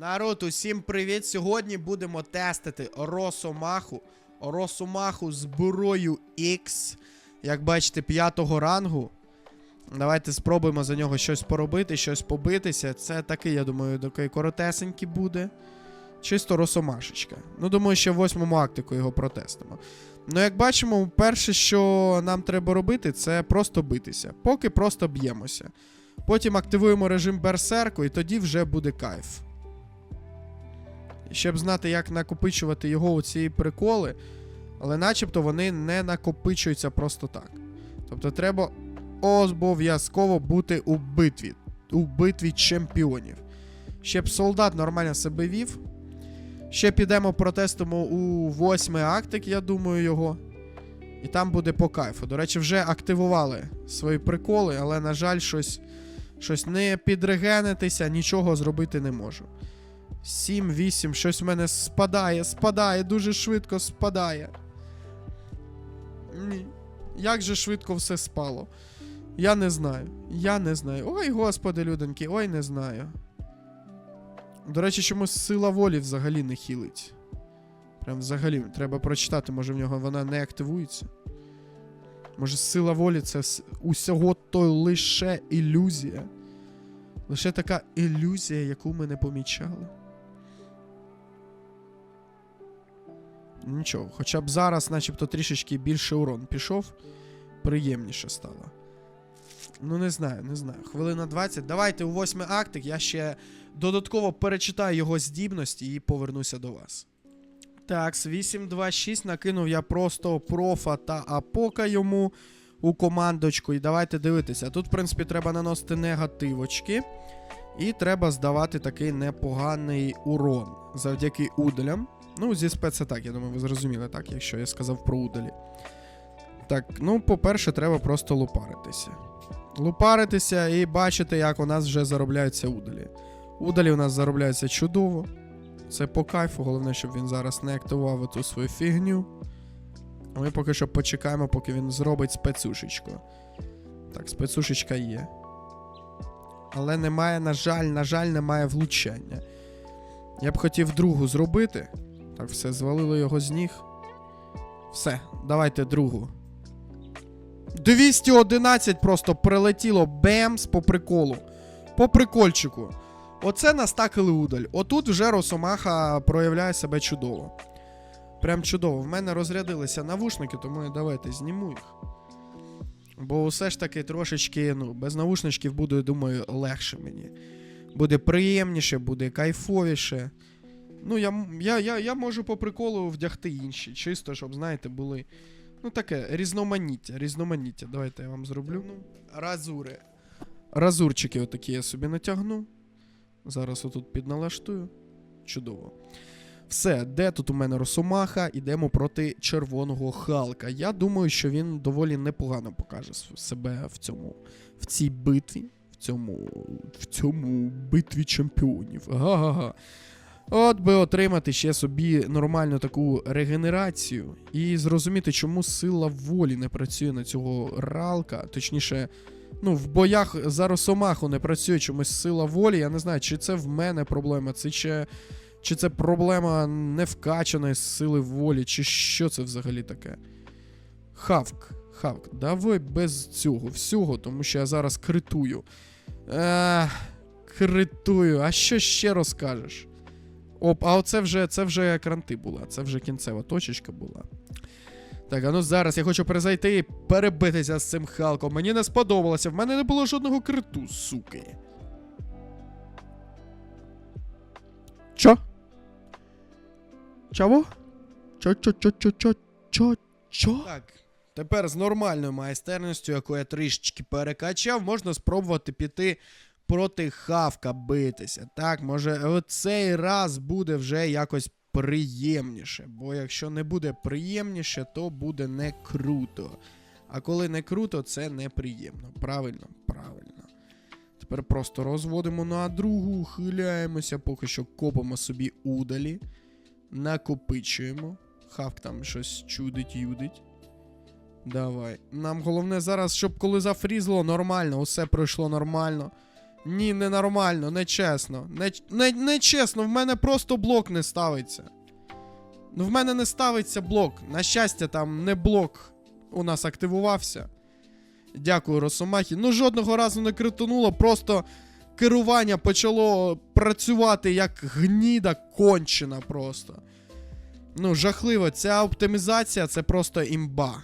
Народ, усім привіт! Сьогодні будемо тестити Росомаху. Росомаху зброю X. Як бачите, п'ятого рангу. Давайте спробуємо за нього щось поробити, щось побитися. Це такий, я думаю, такий коротесенький буде. Чисто росомашечка. Ну, думаю, ще в восьмому актику його протестимо. Ну, як бачимо, перше, що нам треба робити, це просто битися. Поки просто б'ємося. Потім активуємо режим берсерку, і тоді вже буде кайф. Щоб знати, як накопичувати його у ці приколи, але начебто вони не накопичуються просто так. Тобто треба обов'язково бути у битві, у битві чемпіонів. Щоб солдат нормально себе вів. Ще підемо протестимо у восьмий актик, я думаю, його. І там буде по кайфу. До речі, вже активували свої приколи, але, на жаль, щось, щось не підрегенитися, нічого зробити не можу. 7, 8, щось в мене спадає, спадає, дуже швидко спадає. Ні. Як же швидко все спало? Я не знаю. Я не знаю. Ой, господи, людоньки, ой, не знаю. До речі, чомусь сила волі взагалі не хілить. Прям взагалі, треба прочитати, може в нього вона не активується. Може, сила волі це усього то лише ілюзія. Лише така ілюзія, яку ми не помічали. Нічого, хоча б зараз, начебто, трішечки більше урон пішов, приємніше стало. Ну, не знаю, не знаю. Хвилина 20. Давайте у восьмий актик. Я ще додатково перечитаю його здібності і повернуся до вас. Так, з 826 накинув я просто профа та апока йому у командочку. І давайте дивитися. Тут, в принципі, треба наносити негативочки. І треба здавати такий непоганий урон завдяки удалям. Ну, зі спец так, я думаю, ви зрозуміли, так, якщо я сказав про удалі. Так, ну, по-перше, треба просто лупаритися. Лупаритися і бачити, як у нас вже заробляються удалі. Удалі у нас заробляються чудово. Це по кайфу, головне, щоб він зараз не активував ту свою фігню. А ми поки що почекаємо, поки він зробить спецушечку. Так, спецушечка є. Але немає, на жаль, на жаль, немає влучання. Я б хотів другу зробити. Так, все, звалило його з ніг. Все, давайте другу. 211 просто прилетіло бемс по приколу. По прикольчику. Оце настакали удаль. Отут вже Росомаха проявляє себе чудово. Прям чудово. В мене розрядилися навушники, тому я давайте зніму їх. Бо все ж таки трошечки, ну, без навушничків буде, думаю, легше мені. Буде приємніше, буде кайфовіше. Ну, я, я, я, я можу по приколу вдягти інші, чисто, щоб, знаєте, були. Ну, таке, різноманіття, різноманіття. Давайте я вам зроблю. Ну, разури. Разурчики отакі я собі натягну. Зараз отут підналаштую. Чудово. Все, де тут у мене Росомаха? Ідемо проти червоного Халка. Я думаю, що він доволі непогано покаже себе в цьому, в цій битві. В цьому, в цьому битві чемпіонів. Га-га-га. От би отримати ще собі нормальну таку регенерацію і зрозуміти, чому сила волі не працює на цього ралка. Точніше, ну, в боях за Росомаху не працює чомусь сила волі. Я не знаю, чи це в мене проблема, це чи, чи це проблема невкачаної сили волі, чи що це взагалі таке. Хавк, Хавк, давай без цього всього, тому що я зараз критую. Ех, критую, а що ще розкажеш? Оп, а оце вже це вже кранти була, це вже кінцева точечка була. Так, а ну зараз я хочу перезайти і перебитися з цим Халком. Мені не сподобалося, в мене не було жодного криту, суки. Чо? Чого? Чо, чо, чо, чо, чо, чо, чо? Так. Тепер з нормальною майстерністю, яку я трішечки перекачав, можна спробувати піти проти хавка битися. Так, може, оцей раз буде вже якось приємніше. Бо якщо не буде приємніше, то буде не круто. А коли не круто, це неприємно. Правильно, правильно. Тепер просто розводимо на другу, хиляємося, поки що копимо собі удалі, накопичуємо. Хавк там щось чудить, юдить. Давай. Нам головне зараз, щоб коли зафрізло нормально, усе пройшло нормально. Ні, ненормально, нечесно. Не, не, нечесно, в мене просто блок не ставиться. Ну, в мене не ставиться блок. На щастя, там не блок у нас активувався. Дякую, Росомахі. Ну, жодного разу не критонуло, просто керування почало працювати як гніда кончена просто. Ну, жахливо, ця оптимізація це просто імба.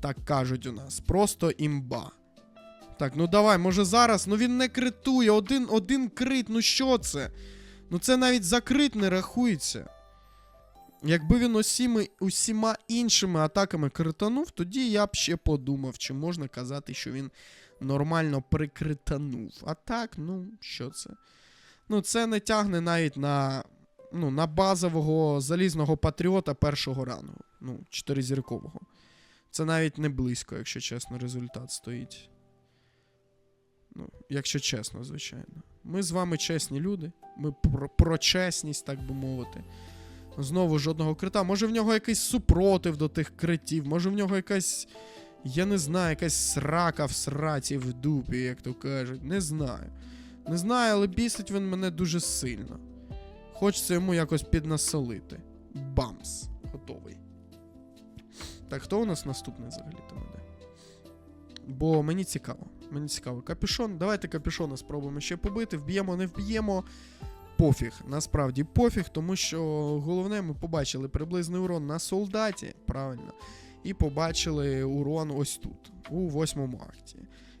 Так кажуть у нас. Просто імба. Так, ну давай, може зараз. Ну він не критує. Один, один крит, ну що це? Ну це навіть за крит не рахується. Якби він усіми, усіма іншими атаками кританув, тоді я б ще подумав, чи можна казати, що він нормально прикританув. А так, ну, що це? Ну, це не тягне навіть на, ну, на базового залізного патріота першого рангу. Ну, чотиризіркового. Це навіть не близько, якщо чесно, результат стоїть. Ну, якщо чесно, звичайно. Ми з вами чесні люди. Ми про, про чесність, так би мовити. Знову жодного крита. Може в нього якийсь супротив до тих критів, може в нього якась. Я не знаю, якась срака в сраці в дупі, як то кажуть. Не знаю. Не знаю, але бісить він мене дуже сильно. Хочеться йому якось піднасолити. Бамс. Готовий. Так, хто у нас наступний взагалі там іде? Бо мені цікаво. Мені цікаво. Капюшон. Давайте капюшона спробуємо ще побити. Вб'ємо, не вб'ємо. Пофіг, насправді пофіг, тому що головне, ми побачили приблизний урон на солдаті, правильно, і побачили урон ось тут, у восьмому акті.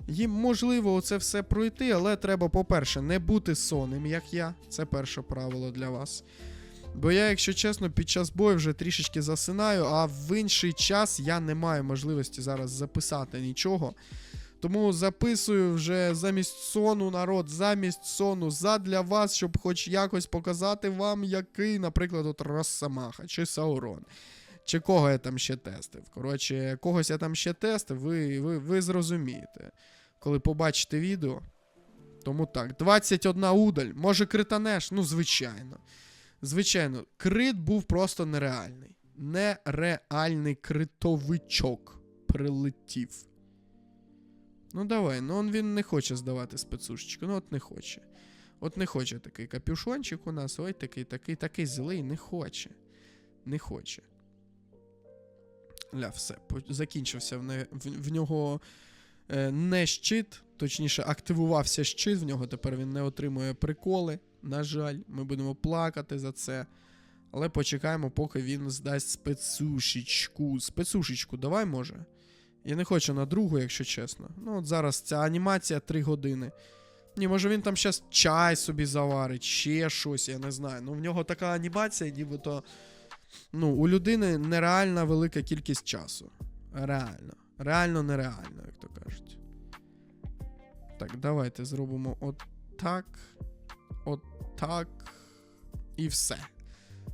Їм можливо це все пройти, але треба, по-перше, не бути сонним, як я. Це перше правило для вас. Бо я, якщо чесно, під час бою вже трішечки засинаю, а в інший час я не маю можливості зараз записати нічого. Тому записую вже замість сону, народ, замість сону задля вас, щоб хоч якось показати вам, який, наприклад, от Росомаха чи Саурон. Чи кого я там ще тестив. Коротше, когось я там ще тестив, ви, ви, ви зрозумієте, коли побачите відео. Тому так, 21 удаль. Може кританеш? Ну, звичайно. Звичайно, крит був просто нереальний. Нереальний критовичок прилетів. Ну давай, ну он він не хоче здавати спецушечку, ну от не хоче. От не хоче такий капюшончик у нас, ой, такий, такий, такий злий, не хоче. Не хоче. Ля, все, закінчився в, не, в, в нього е, не щит, точніше, активувався щит, в нього тепер він не отримує приколи. На жаль, ми будемо плакати за це. Але почекаємо, поки він здасть спецушечку. Спецушечку, давай може. Я не хочу на другу, якщо чесно. Ну, от зараз ця анімація 3 години. Ні, може він там щас чай собі заварить, ще щось, я не знаю. Ну, в нього така анімація, нібито. Ну, у людини нереальна велика кількість часу. Реально. Реально нереально, як то кажуть. Так, давайте зробимо от так. От. І все.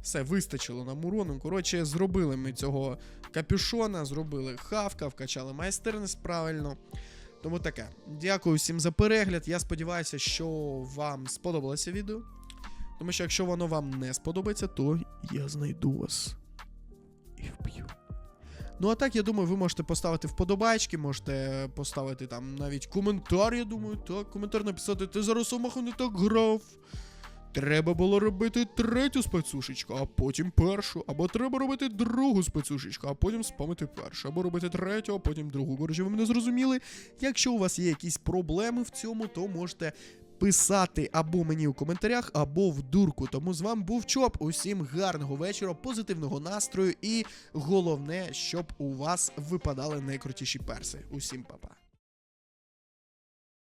Все, вистачило нам урону. Коротше, зробили ми цього капюшона, зробили хавка, вкачали майстерність правильно. Тому таке. Дякую всім за перегляд. Я сподіваюся, що вам сподобалося відео. Тому що якщо воно вам не сподобається, то я знайду вас і вб'ю. Ну, а так, я думаю, ви можете поставити вподобайки, можете поставити там навіть коментар, я думаю, так, коментар написати, ти зараз Омаху не так грав. Треба було робити третю спецушечку, а потім першу. Або треба робити другу спецушечку, а потім спамити першу. Або робити третю, а потім другу. Коротше, ви мене зрозуміли. Якщо у вас є якісь проблеми в цьому, то можете писати або мені у коментарях, або в дурку. Тому з вами був Чоп. Усім гарного вечора, позитивного настрою і головне, щоб у вас випадали найкрутіші перси. Усім па-па.